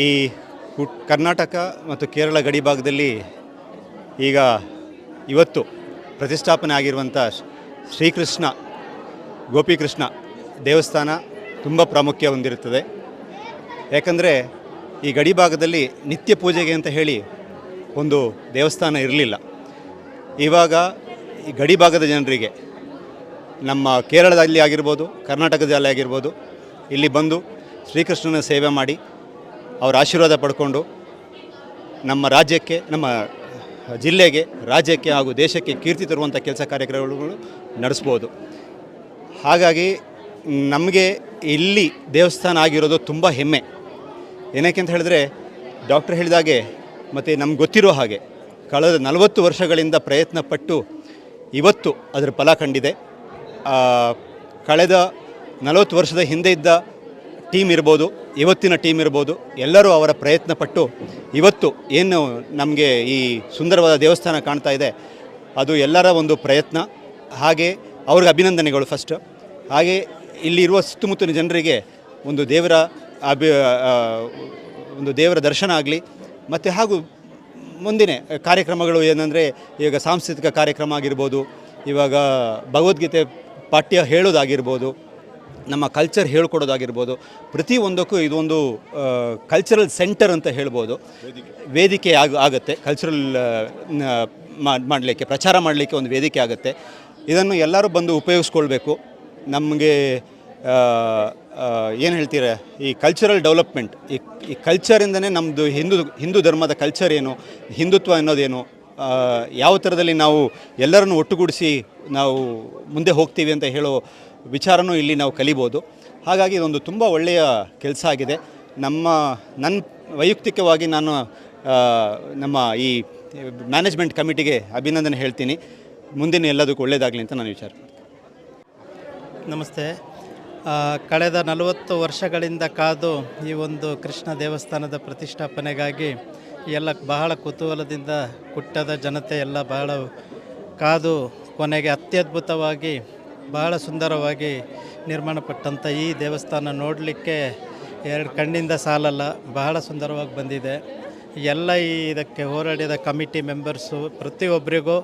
ಈ ಕರ್ನಾಟಕ ಮತ್ತು ಕೇರಳ ಗಡಿ ಭಾಗದಲ್ಲಿ ಈಗ ಇವತ್ತು ಪ್ರತಿಷ್ಠಾಪನೆ ಆಗಿರುವಂಥ ಶ್ರೀಕೃಷ್ಣ, ಗೋಪಿಕೃಷ್ಣ ದೇವಸ್ಥಾನ ತುಂಬ ಪ್ರಾಮುಖ್ಯ ಹೊಂದಿರುತ್ತದೆ. ಯಾಕಂದರೆ ಈ ಗಡಿ ಭಾಗದಲ್ಲಿ ನಿತ್ಯ ಪೂಜೆಗೆ ಅಂತ ಹೇಳಿ ಒಂದು ದೇವಸ್ಥಾನ ಇರಲಿಲ್ಲ. ಇವಾಗ ಈ ಗಡಿ ಭಾಗದ ಜನರಿಗೆ ನಮ್ಮ ಕೇರಳದಲ್ಲಿ ಆಗಿರ್ಬೋದು, ಕರ್ನಾಟಕದಲ್ಲಿ ಆಗಿರ್ಬೋದು, ಇಲ್ಲಿ ಬಂದು ಶ್ರೀಕೃಷ್ಣನ ಸೇವೆ ಮಾಡಿ ಅವರ ಆಶೀರ್ವಾದ ಪಡ್ಕೊಂಡು ನಮ್ಮ ರಾಜ್ಯಕ್ಕೆ, ನಮ್ಮ ಜಿಲ್ಲೆಗೆ, ರಾಜ್ಯಕ್ಕೆ ಹಾಗೂ ದೇಶಕ್ಕೆ ಕೀರ್ತಿ ತರುವಂಥ ಕೆಲಸ ಕಾರ್ಯಕ್ರಮಗಳು ನಡೆಸ್ಬೋದು. ಹಾಗಾಗಿ ನಮಗೆ ಇಲ್ಲಿ ದೇವಸ್ಥಾನ ಆಗಿರೋದು ತುಂಬ ಹೆಮ್ಮೆ. ಏನಕ್ಕೆ ಅಂತ ಹೇಳಿದ್ರೆ ಡಾಕ್ಟರ್ ಹೇಳಿದಾಗೆ ಮತ್ತು ನಮ್ಗೆ ಗೊತ್ತಿರೋ ಹಾಗೆ ಕಳೆದ ನಲವತ್ತು ವರ್ಷಗಳಿಂದ ಪ್ರಯತ್ನ ಪಟ್ಟು ಇವತ್ತು ಅದರ ಫಲ ಕಂಡಿದೆ. ಕಳೆದ ನಲವತ್ತು ವರ್ಷದ ಹಿಂದೆ ಇದ್ದ ಟೀಮ್ ಇರ್ಬೋದು, ಇವತ್ತಿನ ಟೀಮ್ ಇರ್ಬೋದು, ಎಲ್ಲರೂ ಅವರ ಪ್ರಯತ್ನ ಪಟ್ಟು ಇವತ್ತು ಏನು ನಮಗೆ ಈ ಸುಂದರವಾದ ದೇವಸ್ಥಾನ ಕಾಣ್ತಾ ಇದೆ, ಅದು ಎಲ್ಲರ ಒಂದು ಪ್ರಯತ್ನ. ಹಾಗೆ ಅವ್ರಿಗೆ ಅಭಿನಂದನೆಗಳು ಫಸ್ಟ್ ಹಾಗೆ ಇಲ್ಲಿರುವ ಸುತ್ತಮುತ್ತಲಿನ ಜನರಿಗೆ ಒಂದು ದೇವರ ಅಭಿ ಒಂದು ದೇವರ ದರ್ಶನ ಆಗಲಿ, ಮತ್ತು ಹಾಗೂ ಮುಂದಿನ ಕಾರ್ಯಕ್ರಮಗಳು ಏನಂದರೆ ಈಗ ಸಾಂಸ್ಕೃತಿಕ ಕಾರ್ಯಕ್ರಮ ಆಗಿರ್ಬೋದು, ಇವಾಗ ಭಗವದ್ಗೀತೆ ಪಾಠ್ಯ ಹೇಳೋದಾಗಿರ್ಬೋದು ನಮ್ಮ ಕಲ್ಚರ್ ಹೇಳ್ಕೊಡೋದಾಗಿರ್ಬೋದು. ಪ್ರತಿಯೊಂದಕ್ಕೂ ಇದೊಂದು ಕಲ್ಚರಲ್ ಸೆಂಟರ್ ಅಂತ ಹೇಳ್ಬೋದು. ವೇದಿಕೆ ಆಗ, ಆಗುತ್ತೆ. ಕಲ್ಚರಲ್ ಮಾಡಲಿಕ್ಕೆ, ಪ್ರಚಾರ ಮಾಡಲಿಕ್ಕೆ ಒಂದು ವೇದಿಕೆ ಆಗುತ್ತೆ. ಇದನ್ನು ಎಲ್ಲರೂ ಬಂದು ಉಪಯೋಗಿಸ್ಕೊಳ್ಬೇಕು. ನಮಗೆ ಏನು ಹೇಳ್ತೀರ? ಈ ಕಲ್ಚರಲ್ ಡೆವಲಪ್ಮೆಂಟ್ ಈ ಈ ಕಲ್ಚರಿಂದನೇ ನಮ್ಮದು ಹಿಂದೂ ಹಿಂದೂ ಧರ್ಮದ ಕಲ್ಚರ್ ಏನು? ಹಿಂದುತ್ವ ಅನ್ನೋದೇನು? ಯಾವ ಥರದಲ್ಲಿ ನಾವು ಎಲ್ಲರನ್ನು ಒಟ್ಟುಗೂಡಿಸಿ ನಾವು ಮುಂದೆ ಹೋಗ್ತೀವಿ ಅಂತ ಹೇಳೋ ವಿಚಾರನೂ ಇಲ್ಲಿ ನಾವು ಕಲಿಬೋದು. ಹಾಗಾಗಿ ಇದೊಂದು ತುಂಬ ಒಳ್ಳೆಯ ಕೆಲಸ ಆಗಿದೆ. ನಮ್ಮ ನನ್ನ ವೈಯಕ್ತಿಕವಾಗಿ ನಾನು ನಮ್ಮ ಈ ಮ್ಯಾನೇಜ್ಮೆಂಟ್ ಕಮಿಟಿಗೆ ಅಭಿನಂದನೆ ಹೇಳ್ತೀನಿ. ಮುಂದಿನ ಎಲ್ಲದಕ್ಕೂ ಒಳ್ಳೆಯದಾಗಲಿ ಅಂತ ನಾನು ವಿಚಾರ ನಮಸ್ತೆ. ಕಳೆದ ನಲವತ್ತು ವರ್ಷಗಳಿಂದ ಕಾದು ಈ ಒಂದು ಕೃಷ್ಣ ದೇವಸ್ಥಾನದ ಪ್ರತಿಷ್ಠಾಪನೆಗಾಗಿ ಎಲ್ಲ ಬಹಳ ಕುತೂಹಲದಿಂದ ಕುಟ್ಟದ ಜನತೆ ಎಲ್ಲ ಬಹಳ ಕಾದು ಕೊನೆಗೆ ಅತ್ಯದ್ಭುತವಾಗಿ ಬಹಳ ಸುಂದರವಾಗಿ ನಿರ್ಮಾಣಪಟ್ಟಂಥ ಈ ದೇವಸ್ಥಾನ ನೋಡಲಿಕ್ಕೆ ಎರಡು ಕಣ್ಣಿಂದ ಸಾಲಲ್ಲ, ಬಹಳ ಸುಂದರವಾಗಿ ಬಂದಿದೆ. ಎಲ್ಲ ಈ ಇದಕ್ಕೆ ಹೋರಾಡಿದ ಕಮಿಟಿ ಮೆಂಬರ್ಸು ಪ್ರತಿಯೊಬ್ಬರಿಗೂ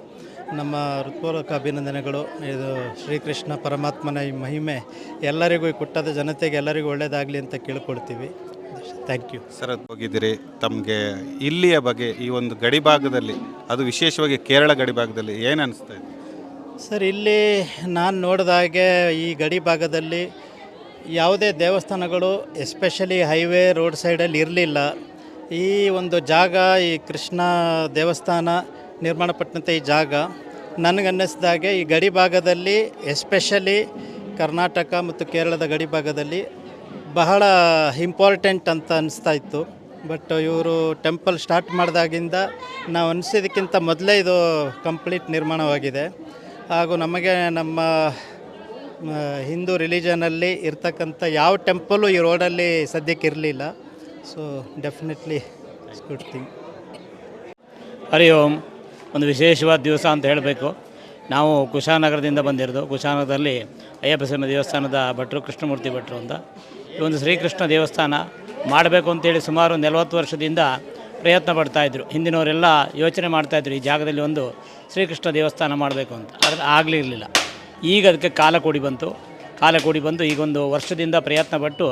ನಮ್ಮ ಹೃತ್ಪೂರ್ವಕ ಅಭಿನಂದನೆಗಳು. ಇದು ಶ್ರೀಕೃಷ್ಣ ಪರಮಾತ್ಮನ ಈ ಮಹಿಮೆ ಎಲ್ಲರಿಗೂ ಈ ಕುಟ್ಟದ ಜನತೆಗೆ ಎಲ್ಲರಿಗೂ ಒಳ್ಳೆಯದಾಗಲಿ ಅಂತ ಕೇಳ್ಕೊಳ್ತೀವಿ. ಥ್ಯಾಂಕ್ ಯು ಸರ್ ಅದು ಹೋಗಿದ್ದೀರಿ ತಮಗೆ ಇಲ್ಲಿಯ ಬಗ್ಗೆ ಈ ಒಂದು ಗಡಿ ಭಾಗದಲ್ಲಿ ಅದು ವಿಶೇಷವಾಗಿ ಕೇರಳ ಗಡಿ ಭಾಗದಲ್ಲಿ ಏನು ಅನಿಸ್ತಾ ಇದೆ? ಸರ್ ಇಲ್ಲಿ ನಾನು ನೋಡಿದ ಹಾಗೆ ಈ ಗಡಿ ಭಾಗದಲ್ಲಿ ಯಾವುದೇ ದೇವಸ್ಥಾನಗಳು ಎಸ್ಪೆಷಲಿ ಹೈವೇ ರೋಡ್ ಸೈಡಲ್ಲಿ ಇರಲಿಲ್ಲ. ಈ ಒಂದು ಜಾಗ ಈ ಕೃಷ್ಣ ದೇವಸ್ಥಾನ ನಿರ್ಮಾಣಪಟ್ಟಂಥ ಈ ಜಾಗ ನನಗನ್ನಿಸಿದಾಗೆ ಈ ಗಡಿ ಭಾಗದಲ್ಲಿ ಎಸ್ಪೆಷಲಿ ಕರ್ನಾಟಕ ಮತ್ತು ಕೇರಳದ ಗಡಿ ಭಾಗದಲ್ಲಿ ಬಹಳ ಇಂಪಾರ್ಟೆಂಟ್ ಅಂತ ಅನಿಸ್ತಾ ಇತ್ತು. ಬಟ್ ಇವರು ಟೆಂಪಲ್ ಸ್ಟಾರ್ಟ್ ಮಾಡಿದಾಗಿಂದ ನಾವು ಅನಿಸಿದಕ್ಕಿಂತ ಮೊದಲೇ ಇದು ಕಂಪ್ಲೀಟ್ ನಿರ್ಮಾಣವಾಗಿದೆ. ಹಾಗೂ ನಮಗೆ ನಮ್ಮ ಹಿಂದೂ ರಿಲಿಜನಲ್ಲಿ ಇರ್ತಕ್ಕಂಥ ಯಾವ ಟೆಂಪಲು ಈ ರೋಡಲ್ಲಿ ಸದ್ಯಕ್ಕೆ ಇರಲಿಲ್ಲ. So definitely good thing Hari Om. ಒಂದು ವಿಶೇಷವಾದ ದಿವಸ ಅಂತ ಹೇಳಬೇಕು. ನಾವು ಕುಶಾನಗರದಿಂದ ಬಂದಿರೋದು. ಕುಶಾನಗರದಲ್ಲಿ ಅಯ್ಯಪ್ಪ ಸ್ವಾಮಿ ದೇವಸ್ಥಾನದ ಭಟ್ರು, ಕೃಷ್ಣಮೂರ್ತಿ ಭಟ್ರು ಅಂತ. ಈ ಒಂದು ಶ್ರೀಕೃಷ್ಣ ದೇವಸ್ಥಾನ ಮಾಡಬೇಕು ಅಂತೇಳಿ ಸುಮಾರು ನಲವತ್ತು ವರ್ಷದಿಂದ ಪ್ರಯತ್ನ ಪಡ್ತಾಯಿದ್ರು ಹಿಂದಿನವರೆಲ್ಲ ಯೋಚನೆ ಮಾಡ್ತಾಯಿದ್ರು ಈ ಜಾಗದಲ್ಲಿ ಒಂದು ಶ್ರೀಕೃಷ್ಣ ದೇವಸ್ಥಾನ ಮಾಡಬೇಕು ಅಂತ. ಆದರೆ ಆಗಲಿರಲಿಲ್ಲ. ಈಗ ಅದಕ್ಕೆ ಕಾಲ ಕೂಡಿ ಬಂತು. ಕಾಲ ಕೂಡಿ ಬಂದು ಈಗೊಂದು ವರ್ಷದಿಂದ ಪ್ರಯತ್ನ ಪಟ್ಟು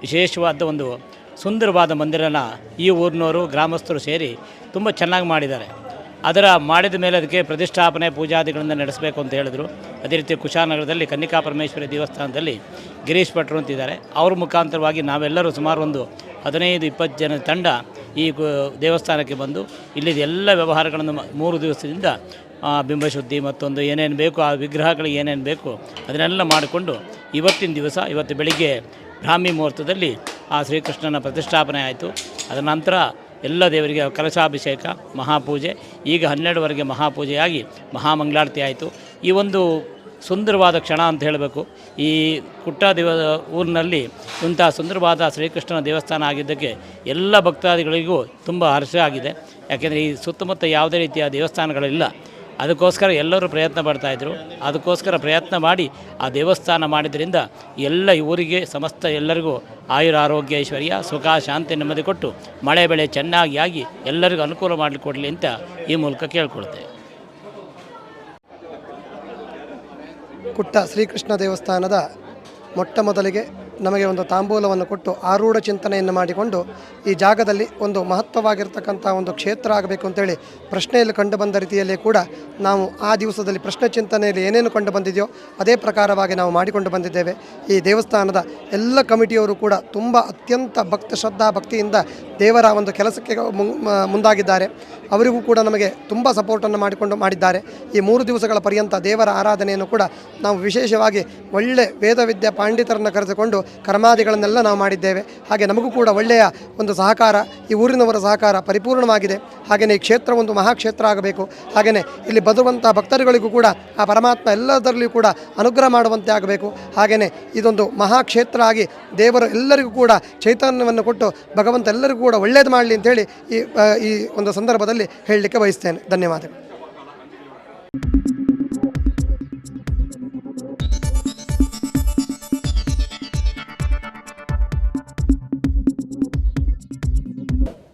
ವಿಶೇಷವಾದ ಒಂದು ಸುಂದರವಾದ ಮಂದಿರನ ಈ ಊರಿನವರು, ಗ್ರಾಮಸ್ಥರು ಸೇರಿ ತುಂಬ ಚೆನ್ನಾಗಿ ಮಾಡಿದ್ದಾರೆ. ಅದರ ಮಾಡಿದ ಮೇಲೆ ಅದಕ್ಕೆ ಪ್ರತಿಷ್ಠಾಪನೆ ಪೂಜಾದಿಗಳನ್ನು ನಡೆಸಬೇಕು ಅಂತ ಹೇಳಿದರು. ಅದೇ ರೀತಿ ಕುಶಾನಗರದಲ್ಲಿ ಕನ್ನಿಕಾ ಪರಮೇಶ್ವರಿ ದೇವಸ್ಥಾನದಲ್ಲಿ ಗಿರೀಶ್ ಭಟ್ರು ಅಂತಿದ್ದಾರೆ. ಅವ್ರ ಮುಖಾಂತರವಾಗಿ ನಾವೆಲ್ಲರೂ ಸುಮಾರು ಒಂದು ಹದಿನೈದು, ಇಪ್ಪತ್ತು ಜನ ತಂಡ ಈ ದೇವಸ್ಥಾನಕ್ಕೆ ಬಂದು ಇಲ್ಲಿದ ಎಲ್ಲ ವ್ಯವಹಾರಗಳನ್ನು ಮೂರು ದಿವಸದಿಂದ ಬಿಂಬಶುದ್ಧಿ ಮತ್ತೊಂದು ಏನೇನು ಬೇಕು, ಆ ವಿಗ್ರಹಗಳಿಗೆ ಏನೇನು ಬೇಕು ಅದನ್ನೆಲ್ಲ ಮಾಡಿಕೊಂಡು ಇವತ್ತಿನ ದಿವಸ, ಇವತ್ತು ಬೆಳಿಗ್ಗೆ ಬ್ರಾಹ್ಮಿ ಮುಹೂರ್ತದಲ್ಲಿ ಆ ಶ್ರೀಕೃಷ್ಣನ ಪ್ರತಿಷ್ಠಾಪನೆ ಆಯಿತು. ಅದರ ನಂತರ ಎಲ್ಲ ದೇವರಿಗೆ ಕಲಶಾಭಿಷೇಕ, ಮಹಾಪೂಜೆ, ಈಗ ಹನ್ನೆರಡುವರೆಗೆ ಮಹಾಪೂಜೆಯಾಗಿ ಮಹಾಮಂಗಳಾರತಿ ಆಯಿತು. ಈ ಒಂದು ಸುಂದರವಾದ ಕ್ಷಣ ಅಂತ ಹೇಳಬೇಕು. ಈ ಕುಟ್ಟ ದೇವ ಊರಿನಲ್ಲಿ ಇಂಥ ಸುಂದರವಾದ ಶ್ರೀಕೃಷ್ಣನ ದೇವಸ್ಥಾನ ಆಗಿದ್ದಕ್ಕೆ ಎಲ್ಲ ಭಕ್ತಾದಿಗಳಿಗೂ ತುಂಬ ಹರ್ಷ ಆಗಿದೆ ಯಾಕೆಂದರೆ ಈ ಸುತ್ತಮುತ್ತ ಯಾವುದೇ ರೀತಿಯ ದೇವಸ್ಥಾನಗಳಿಲ್ಲ. ಅದಕ್ಕೋಸ್ಕರ ಎಲ್ಲರೂ ಪ್ರಯತ್ನ ಪಡ್ತಾಯಿದ್ರು ಅದಕ್ಕೋಸ್ಕರ ಪ್ರಯತ್ನ ಮಾಡಿ ಆ ದೇವಸ್ಥಾನ ಮಾಡಿದ್ರಿಂದ ಎಲ್ಲ ಊರಿಗೆ ಸಮಸ್ತ ಎಲ್ಲರಿಗೂ ಆಯುರ ಆರೋಗ್ಯ ಐಶ್ವರ್ಯ, ಸುಖ, ಶಾಂತಿ ನೆಮ್ಮದಿ ಕೊಟ್ಟು ಮಳೆ ಬೆಳೆ ಚೆನ್ನಾಗಿ ಆಗಿ ಎಲ್ಲರಿಗೂ ಅನುಕೂಲ ಮಾಡಿಕೊಡಲಿ ಅಂತ ಈ ಮೂಲಕ ಕೇಳ್ಕೊಳ್ತೇವೆ ಕುಟ್ಟ ಶ್ರೀಕೃಷ್ಣ ದೇವಸ್ಥಾನದ ಮೊಟ್ಟ ಮೊದಲಿಗೆ ನಮಗೆ ಒಂದು ತಾಂಬೂಲವನ್ನು ಕೊಟ್ಟು ಆರೂಢ ಚಿಂತನೆಯನ್ನು ಮಾಡಿಕೊಂಡು ಈ ಜಾಗದಲ್ಲಿ ಒಂದು ಮಹತ್ವವಾಗಿರ್ತಕ್ಕಂಥ ಒಂದು ಕ್ಷೇತ್ರ ಆಗಬೇಕು ಅಂತೇಳಿ ಪ್ರಶ್ನೆಯಲ್ಲಿ ಕಂಡು ಬಂದ ರೀತಿಯಲ್ಲಿ ಕೂಡ ನಾವು ಆ ದಿವಸದಲ್ಲಿ ಪ್ರಶ್ನೆ ಚಿಂತನೆಯಲ್ಲಿ ಏನೇನು ಕಂಡು ಬಂದಿದೆಯೋ ಅದೇ ಪ್ರಕಾರವಾಗಿ ನಾವು ಮಾಡಿಕೊಂಡು ಬಂದಿದ್ದೇವೆ. ಈ ದೇವಸ್ಥಾನದ ಎಲ್ಲ ಕಮಿಟಿಯವರು ಕೂಡ ತುಂಬ ಅತ್ಯಂತ ಭಕ್ತ ಶ್ರದ್ಧಾ ಭಕ್ತಿಯಿಂದ ದೇವರ ಒಂದು ಕೆಲಸಕ್ಕೆ ಮುಂದಾಗಿದ್ದಾರೆ. ಅವರಿಗೂ ಕೂಡ ನಮಗೆ ತುಂಬ ಸಪೋರ್ಟನ್ನು ಮಾಡಿಕೊಂಡು ಮಾಡಿದ್ದಾರೆ. ಈ ಮೂರು ದಿವಸಗಳ ಪರ್ಯಂತ ದೇವರ ಆರಾಧನೆಯನ್ನು ಕೂಡ ನಾವು ವಿಶೇಷವಾಗಿ ಒಳ್ಳೆ ವೇದವಿದ್ಯಾ ಪಾಂಡಿತರನ್ನು ಕರೆಸಿಕೊಂಡು ಕರ್ಮಾದಿಗಳನ್ನೆಲ್ಲ ನಾವು ಮಾಡಿದ್ದೇವೆ. ಹಾಗೆ ನಮಗೂ ಕೂಡ ಒಳ್ಳೆಯ ಒಂದು ಸಹಕಾರ, ಈ ಊರಿನವರ ಸಹಕಾರ ಪರಿಪೂರ್ಣವಾಗಿದೆ. ಹಾಗೆಯೇ ಈ ಕ್ಷೇತ್ರ ಒಂದು ಮಹಾಕ್ಷೇತ್ರ ಆಗಬೇಕು. ಹಾಗೆಯೇ ಇಲ್ಲಿ ಬದುವಂಥ ಭಕ್ತರುಗಳಿಗೂ ಕೂಡ ಆ ಪರಮಾತ್ಮ ಎಲ್ಲದರಲ್ಲಿಯೂ ಕೂಡ ಅನುಗ್ರಹ ಮಾಡುವಂತೆ ಆಗಬೇಕು. ಹಾಗೆಯೇ ಇದೊಂದು ಮಹಾಕ್ಷೇತ್ರ ಆಗಿ ದೇವರು ಎಲ್ಲರಿಗೂ ಕೂಡ ಚೈತನ್ಯವನ್ನು ಕೊಟ್ಟು ಭಗವಂತ ಎಲ್ಲರಿಗೂ ಕೂಡ ಒಳ್ಳೆಯದು ಮಾಡಲಿ ಅಂತೇಳಿ ಈ ಈ ಒಂದು ಸಂದರ್ಭದಲ್ಲಿ ಹೇಳಲಿಕ್ಕೆ ಬಯಸ್ತೇನೆ. ಧನ್ಯವಾದಗಳು.